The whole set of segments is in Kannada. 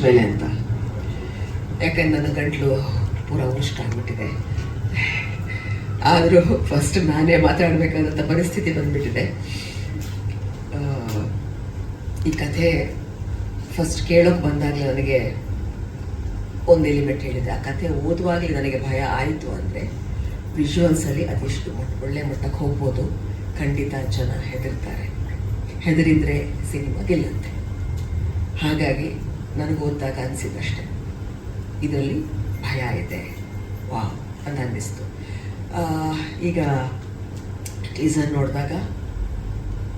ಮೇಲೆ ಅಂತ. ಯಾಕಂದ್ರೆ ನನ್ನ ಗಂಟ್ಲು ಪೂರ ಉಷ್ಟ ಆಗ್ಬಿಟ್ಟಿದೆ. ಆದರೂ ಫಸ್ಟ್ ನಾನೇ ಮಾತಾಡಬೇಕಾದಂಥ ಪರಿಸ್ಥಿತಿ ಬಂದ್ಬಿಟ್ಟಿದೆ. ಈ ಕಥೆ ಫಸ್ಟ್ ಕೇಳೋಕೆ ಬಂದಾಗಲೇ ನನಗೆ ಒಂದು ಎಲಿಮೆಂಟ್ ಹೇಳಿದೆ. ಆ ಕಥೆ ಓದುವಾಗಲೇ ನನಗೆ ಭಯ ಆಯಿತು ಅಂದರೆ ವಿಜುವಲ್ಸಲ್ಲಿ ಅದೆಷ್ಟು ಒಳ್ಳೆ ಮಟ್ಟಕ್ಕೆ ಹೋಗ್ಬೋದು, ಖಂಡಿತ ಜನ ಹೆದರ್ತಾರೆ. ಹೆದರಿದ್ರೆ ಸಿನಿಮಾ ಗೆಲ್ಲುತ್ತೆ. ಹಾಗಾಗಿ ನನಗೆ ಓದಿದಾಗ ಅನಿಸಿದಷ್ಟೆ ಇದರಲ್ಲಿ ಭಯ ಇದೆ. ವಾ ಅಂತ ಅನ್ನಿಸ್ತು. ಈಗ ಟೀಸರ್ ನೋಡಿದಾಗ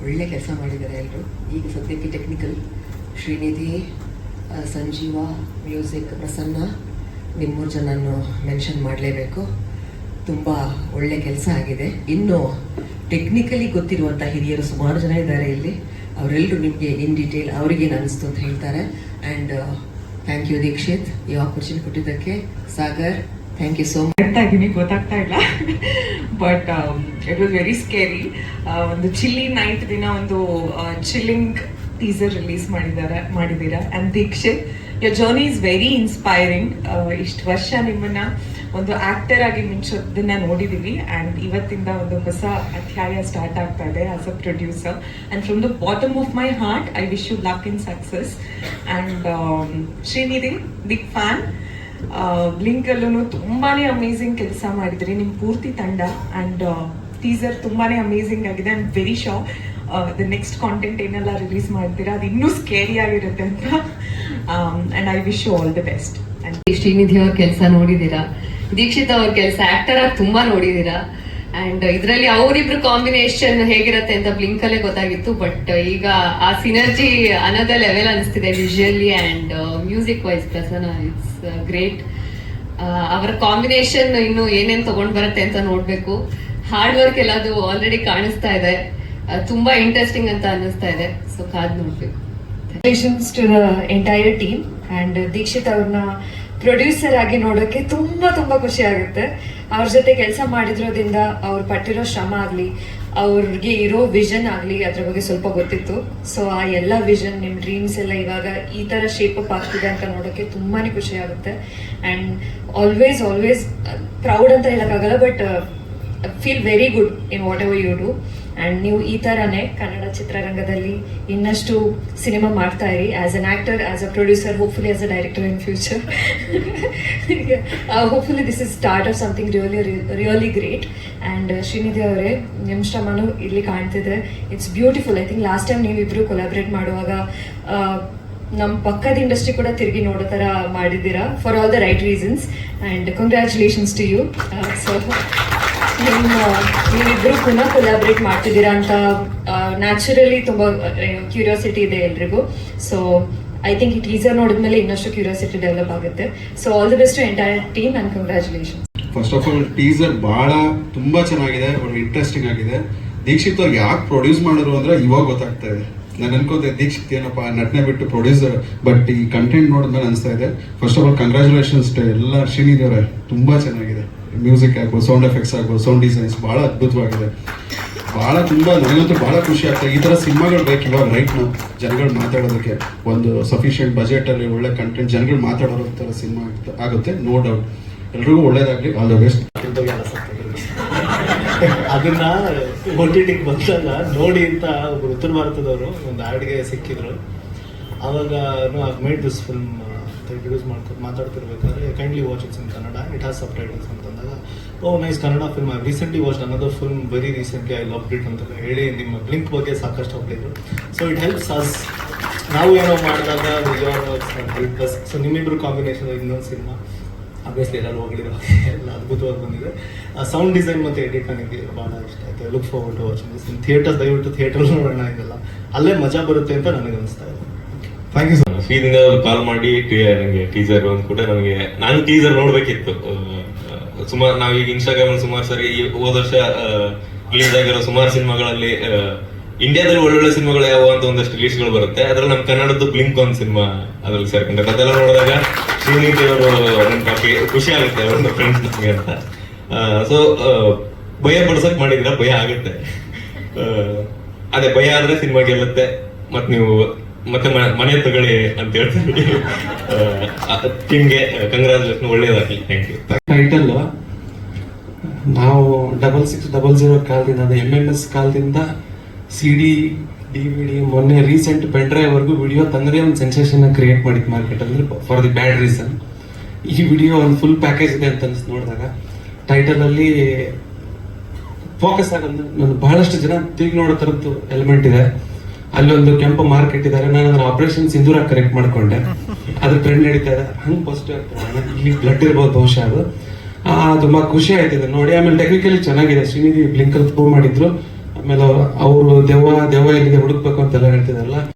ಒಳ್ಳೆ ಕೆಲಸ ಮಾಡಿದ್ದಾರೆ ಎಲ್ಲರೂ ಈಗ ಸದ್ಯಕ್ಕೆ ಟೆಕ್ನಿಕಲ್ ಶ್ರೀನಿಧಿ ಸಂಜೀವ ಮ್ಯೂಸಿಕ್ ಪ್ರಸನ್ನ, ನಿಮ್ಮೂರು ಜನನ್ನು ಮೆನ್ಷನ್ ಮಾಡಲೇಬೇಕು. ತುಂಬ ಒಳ್ಳೆ ಕೆಲಸ ಆಗಿದೆ. ಇನ್ನು ಟೆಕ್ನಿಕಲಿ ಗೊತ್ತಿರುವಂಥ ಹಿರಿಯರು ಸುಮಾರು ಜನ ಇದ್ದಾರೆ ಇಲ್ಲಿ. ಅವರೆಲ್ಲರೂ ನಿಮಗೆ ಇನ್ ಡೀಟೇಲ್ ಅವ್ರಿಗೇನು ಅನಿಸ್ತು ಅಂತ ಹೇಳ್ತಾರೆ. ಆ್ಯಂಡ್ ಥ್ಯಾಂಕ್ ಯು ದೀಕ್ಷಿತ್ ಈ ಆಪರ್ಚುನಿಟಿ ಕೊಟ್ಟಿದ್ದಕ್ಕೆ. Sagar thank you so much ಆಗಿ ಇದ್ದೀನಿ ಗೊತ್ತಾಗ್ತಾ ಇಲ್ಲ. But it was very scary ಒಂದು ಚಿಲ್ಲಿ ನೈಟ್ ದಿನ ಒಂದು ಚಿಲ್ಲಿಂಗ್ ಟೀಸರ್ ರಿಲೀಸ್ ಮಾಡಿದ್ದಾರೆ, ಮಾಡಿದ್ದೀರಾ. And Dikshit your journey is very inspiring ಇಷ್ಟು ವರ್ಷ ನಿಮ್ಮನ್ನ ಒಂದು ಆಕ್ಟರ್ ಆಗಿ ಮಿಂಚೋದನ್ನ ನೋಡಿದೀವಿ ಅಂಡ್ ಇವತ್ತಿಂದ ಒಂದು ಹೊಸ ಅಧ್ಯಾಯ ಸ್ಟಾರ್ಟ್ ಆಗ್ತಾ ಇದೆ as a producer and from the bottom of my heart I wish you luck in success and Srinidhi big fan Blink ಅಲ್ಲೂ ತುಂಬಾನೇ ಅಮೇಸಿಂಗ್ ಕೆಲಸ ಮಾಡಿದ್ರಿ. ನಿಮ್ ಪೂರ್ತಿ ತಂಡ ಅಂಡ್ ಟೀಸರ್ ತುಂಬಾನೇ ಅಮೇಝಿಂಗ್ ಆಗಿದೆ. And very show the next content ಏನೆಲ್ಲ ರಿಲೀಸ್ ಮಾಡ್ತೀರಾ, ಅದು ಇನ್ನೂ ಸ್ಕೇರಿ ಆಗಿರುತ್ತೆ ಅಂತ. And I wish you all the best Srinidhi ಅವ್ರ ಕೆಲಸ ನೋಡಿದೀರಾ ದೀಕ್ಷಿತ್ ಅವ್ರ ಕೆಲಸ ಆಕ್ಟರ್ ಆಗಿ ತುಂಬಾ ನೋಡಿದೀರಾ? ಅಂಡ್ ಇದರಲ್ಲಿ ಅವರಿಬ್ರು ಕಾಂಬಿನೇಷನ್ ಹೇಗಿರತ್ತೆ ಅಂತ ಬ್ಲಿಂಕ್ ಅಲ್ಲೇ ಗೊತ್ತಾಗಿತ್ತು ಬಟ್ ಈಗ ಆ ಸಿನರ್ಜಿ ಅನದ ಲೆವೆಲ್ ಅನಿಸ್ತಿದೆ visually and music wise Prasanna. It's great ಅವರ ಕಾಂಬಿನೇಷನ್ ಇನ್ನು ಏನೇನ್ ತಗೊಂಡ್ ಬರುತ್ತೆ ಅಂತ ನೋಡ್ಬೇಕು. ಹಾರ್ಡ್ ವರ್ಕ್ ಎಲ್ಲದು ಆಲ್ರೆಡಿ ಕಾಣಿಸ್ತಾ ಇದೆ. ತುಂಬಾ ಇಂಟ್ರೆಸ್ಟಿಂಗ್ ಅಂತ ಅನ್ನಿಸ್ತಾ ಇದೆ. ಸೊ ಕಾದ್ ನೋಡ್ಬೇಕು. To the entire team and Dikshit ಅವ್ರನ್ನ ಪ್ರೊಡ್ಯೂಸರ್ ಆಗಿ ನೋಡೋಕೆ ತುಂಬಾ ತುಂಬಾ ಖುಷಿ ಆಗುತ್ತೆ. ಅವ್ರ ಜೊತೆ ಕೆಲಸ ಮಾಡಿದ್ರೋದ್ರಿಂದ ಅವ್ರು ಪಟ್ಟಿರೋ ಶ್ರಮ ಆಗಲಿ, ಅವ್ರಿಗೆ ಇರೋ ವಿಷನ್ ಆಗಲಿ ಅದ್ರ ಬಗ್ಗೆ ಸ್ವಲ್ಪ ಗೊತ್ತಿತ್ತು. ಸೊ ಆ ಎಲ್ಲ ವಿಷನ್ ನಿಮ್ಮ ಡ್ರೀಮ್ಸ್ ಎಲ್ಲ ಇವಾಗ ಈ ತರ ಶೇಪ್ ಅಪ್ ಆಗ್ತಿದೆ ಅಂತ ನೋಡೋಕ್ಕೆ ತುಂಬಾನೇ ಖುಷಿ ಆಗುತ್ತೆ. ಅಂಡ್ ಆಲ್ವೇಸ್ ಆಲ್ವೇಸ್ ಪ್ರೌಡ್ ಅಂತ ಹೇಳೋಕ್ಕಾಗಲ್ಲ but feel very good in whatever you do and ನೀವು ಈ ಥರನೇ ಕನ್ನಡ ಚಿತ್ರರಂಗದಲ್ಲಿ ಇನ್ನಷ್ಟು ಸಿನಿಮಾ ಮಾಡ್ತಾ ಇರಿ. As an actor as a producer hopefully as a director in future hopefully this is start of something really really great and Srinidhi ಅವರೇ ನಿಮ್ಮ ಶ್ರಮನು ಇಲ್ಲಿ ಕಾಣ್ತಿದೆ. It's beautiful I think last time ನೀವಿಬ್ರು ಕೊಲಾಬ್ರೇಟ್ ಮಾಡುವಾಗ ಆ, ನಮ್ಮ ಪಕ್ಕದ ಇಂಡಸ್ಟ್ರಿ ಕೂಡ ತಿರುಗಿ ನೋಡೋ ಥರ ಮಾಡಿದ್ದೀರಾ? For all the right reasons and congratulations to you so ನಿಮ್ಮ ಪುನಃ ಕೊಲಾಬ್ರೇಟ್ ಮಾಡ್ತಿದ್ದೀರಾ ಅಂತ ನ್ಯಾಚುರಲಿ ತುಂಬಾ ಕ್ಯೂರಿಯಾಸಿಟಿ ಇದೆ ಎಲ್ರಿಗೂ. ಸೊ ಐ ಥಿಂಕ್ ಈ ಟೀಸರ್ ನೋಡಿದ್ಮೇಲೆ ಇನ್ನಷ್ಟು ಕ್ಯೂರಿಯಾಸಿಟಿ ಡೆವಲಪ್ ಆಗುತ್ತೆ. So all the best entire team and congratulation first of all teaser ಬಹಳ ತುಂಬಾ ಚೆನ್ನಾಗಿದೆ, ಒಂದು ಇಂಟ್ರೆಸ್ಟಿಂಗ್ ಆಗಿದೆ. ದೀಕ್ಷಿತ್ ಅವ್ರಿಗೆ ಯಾಕೆ ಪ್ರೊಡ್ಯೂಸ್ ಮಾಡಿದ್ರು ಅಂದ್ರೆ ಇವಾಗ ಗೊತ್ತಾಗ್ತಾ ಇದೆ. ನಾನು ಅನ್ಕೋತೆ ದೀಕ್ಷಿತ್ ಏನಪ್ಪ ನಟನೆ ಬಿಟ್ಟು ಪ್ರೊಡ್ಯೂಸರ್ ಬಟ್ ಈ ಕಂಟೆಂಟ್ ನೋಡಿದ್ಮೇಲೆ ಅನಿಸ್ತಾ ಇದೆ. ಫಸ್ಟ್ ಆಫ್ ಆಲ್ ಕಂಗ್ರ್ಯಾಚುಲೇಷನ್ಸ್ ಎಲ್ಲ ಶ್ರೀನಿಧಿ ತುಂಬಾ ಚೆನ್ನಾಗಿದೆ. ಮ್ಯೂಸಿಕ್ ಆಗ್ಬೋದು ಸೌಂಡ್ ಎಫೆಕ್ಟ್ಸ್ ಆಗ್ಬೋದು ಸೌಂಡ್ ಡಿಸೈನ್ಸ್ ಬಹಳ ಅದ್ಭುತವಾಗಿದೆ. ಬಹಳ ತುಂಬ ನನಗಂತೂ ಬಹಳ ಖುಷಿ ಆಗ್ತದೆ ಈ ತರ ಸಿನಿಮಾಗಳು ಬೇಕು ರೈಟ್ ನಾವು ಜನಗಳು ಮಾತಾಡೋದಕ್ಕೆ ಒಂದು ಸಫಿಷಿಯಂಟ್ ಬಜೆಟ್ ಅಲ್ಲಿ ಒಳ್ಳೆ ಕಂಟೆಂಟ್ ಜನಗಳು ಮಾತಾಡೋ ತರ ಸಿನಿಮಾ ಆಗುತ್ತೆ ನೋ ಡೌಟ್ ಎಲ್ರಿಗೂ ಒಳ್ಳೇದಾಗ್ಲಿ. ಆಲ್ ದ ಬೆಸ್ಟ್ ಅದನ್ನ ಟಿಗೆ ಬಂದಾಗ ನೋಡಿ ಅಂತ ಒಬ್ರು ಉತ್ತರ ಭಾರತದವರು ಒಂದು ಆಡ್ಗೆ ಸಿಕ್ಕಿದ್ರು. ಅವಾಗ ಮೇಡ್ ದಿಸ್ ಫಿಲ್ಮ್ ಇಂಟ್ರೊಡ್ಯೂಸ್ ಮಾಡ್ಕೊಂಡು ಮಾತಾಡ್ತಿರ್ಬೇಕಾದ್ರೆ kindly watch it's in Kannada it has sub ಅಂತಂದಾಗ ಓ nice Kannada film I recently watch another film very recently I love it ಅಂತ ಹೇಳಿ ನಿಮ್ಮ ಬ್ಲಿಂಕ್ ಬಗ್ಗೆ ಸಾಕಷ್ಟು ಹೋಗ್ಲಿದ್ರು ಸೊ ಇಟ್ ಹೆಲ್ಪ್ಸ್ ಅಸ್ ನಾವು ಏನೋ ಮಾಡಿದಾಗ ಹೆಲ್ಪ್ ಸೊ ನಿಮ್ಮಿಬ್ರು ಕಾಂಬಿನೇಷನ್ ಇನ್ನೊಂದು ಸಿನಿಮಾ ಅಬ್ವಿಯಸ್ಲಿ ಎಲ್ಲರೂ ಹೋಗಿರೋ ಎಲ್ಲ ಅದ್ಭುತವಾಗಿ ಬಂದಿದೆ. ಸೌಂಡ್ ಡಿಸೈನ್ ಮತ್ತು ಎಡಿಟ್ ನನಗೆ ಭಾಳ ಇಷ್ಟ ಆಯ್ತು. Look forward to watching this theatre ದಯವಿಟ್ಟು ಥಿಯೇಟರ್ ನೋಡೋಣ, ಇದೆಲ್ಲ. ಅಲ್ಲೇ ಮಜಾ ಬರುತ್ತೆ ಅಂತ ನನಗೆ ಅನಿಸ್ತಾ ಇದೆ. ಥ್ಯಾಂಕ್ ಯು ಸರ್ ಒಂದು ಕಾಲ್ ಮಾಡಿ ನನಗೆ ಟೀಸರ್ ಒಂದು ಕೂಡ ನನಗೆ ನಾನು ಟೀಸರ್ ನೋಡಬೇಕಿತ್ತು. ಸುಮಾರು, ನಾವು ಇನ್ಸ್ಟಾಗ್ರಾಮ್ ಅಲ್ಲಿ ಸುಮಾರು ಸರಿ ಹೋದ ವರ್ಷ ರಿಲೀಸ್ ಆಗಿರೋ ಸುಮಾರು ಸಿನಿಮಾಗಳಲ್ಲಿ ಇಂಡಿಯಾದಲ್ಲಿ ಒಳ್ಳೊಳ್ಳೆ ಸಿನಿಮಾಗಳು ಯಾವ ಅಂತ ಒಂದಷ್ಟು ರಿಲೀಸ್ಗಳು ಬರುತ್ತೆ. ಅದ್ರಲ್ಲಿ ನಮ್ಮ ಕನ್ನಡದ್ದು ಬ್ಲಿಂಕ್ ಒಂದು ಸಿನಿಮಾ ಅದ್ರಲ್ಲಿ ಸೇರ್ಕೊಂಡ್ರೆ. ಅದೆಲ್ಲ ನೋಡಿದಾಗ ಶ್ರೀನಿಧಿ ಅವರು ಖುಷಿ ಆಗುತ್ತೆ, ಅವರೊಂದು ಫ್ರೆಂಡ್ಸ್ ನಮಗೆ ಅಂತ. ಸೊ ಭಯ ಪಡ್ಸಕ್ ಮಾಡಿದ್ರೆ, ಭಯ ಆಗುತ್ತೆ. ಅದೇ ಭಯ ಆದ್ರೆ ಸಿನಿಮಾ ಗೆಲ್ಲುತ್ತೆ. ಮತ್ತೆ ನೀವು ಮತ್ತೆ ಮನೆ ತಗೊಳ್ಳಿ ಅಂತ ಹೇಳ್ತೀನಿ. ಟೀಮ್ಗೆ ಕಂಗ್ರಾಚುಲೇಷನ್ ಒಳ್ಳೇದಾಗ್ಲಿ. ಥ್ಯಾಂಕ್ ಯು ಟೈಟಲ್ ನಾವು ಡಬಲ್ ಸಿಕ್ಸ್ ಡಬಲ್ ಜೀರೋ ಕಾಲದಿಂದ, ಅದು ಎಂ ಎಂ ಎಸ್ ಕಾಲದಿಂದ C D D V D ಮೊನ್ನೆ ರೀಸೆಂಟ್ ಪೆನ್ ಡ್ರೈವ್ ವರ್ಗು ವಿಡಿಯೋ ತಂದ್ರೆ ಒಂದು ಸೆನ್ಸೇಷನ್ ಕ್ರಿಯೇಟ್ ಮಾಡಿದ್ ಮಾರ್ಕೆಟ್ ಅಂದ್ರೆ ಫಾರ್ ದಿ ಬ್ಯಾಡ್ ರೀಸನ್ ಈ ವಿಡಿಯೋ ಒಂದು ಫುಲ್ ಪ್ಯಾಕೇಜ್ ಇದೆ ಅಂತ ಅನ್ಸಿ, ನೋಡಿದಾಗ. ಟೈಟಲಲ್ಲಿ ಫೋಕಸ್ ಆಗೋದು ನಾನು ಬಹಳಷ್ಟು ಜನ ತಿರುಗಿ ನೋಡೋ ಥರದ್ದು ಎಲಿಮೆಂಟ್ ಇದೆ. ಅಲ್ಲೊಂದು ಕೆಂಪು ಮಾರ್ಕ್ ಇಟ್ಟಿದ್ದಾರೆ. ನಾನು ಅದನ್ನ ಆಪರೇಷನ್ ಸಿಂಧೂರ ಕರೆಕ್ಟ್ ಮಾಡ್ಕೊಂಡೆ. ಅದ್ರ ಟ್ರೆಂಡ್ ನಡೀತಾ ಇದೆ. ಹಂಗೆ ಫಸ್ಟ್ ಇಲ್ಲಿ ಬ್ಲಡ್ ಇರ್ಬೋದು ಬಹುಶಃ ಅದು. ತುಂಬಾ ಖುಷಿ ಆಯ್ತಿದೆ ನೋಡಿ. ಆಮೇಲೆ ಟೆಕ್ನಿಕಲಿ ಚೆನ್ನಾಗಿದೆ. ಶ್ರೀನಿಧಿ ಬ್ಲಿಂಕಲ್ ಪ್ರೂವ್ ಮಾಡಿದ್ರು. ಆಮೇಲೆ ಅವರು ದೆವ್ವ ದೆವ್ವ ಎಲ್ಲಿದೆ ಹುಡುಕ್ಬೇಕು ಅಂತೆಲ್ಲ ಹೇಳ್ತಿದಾರಲ್ಲ.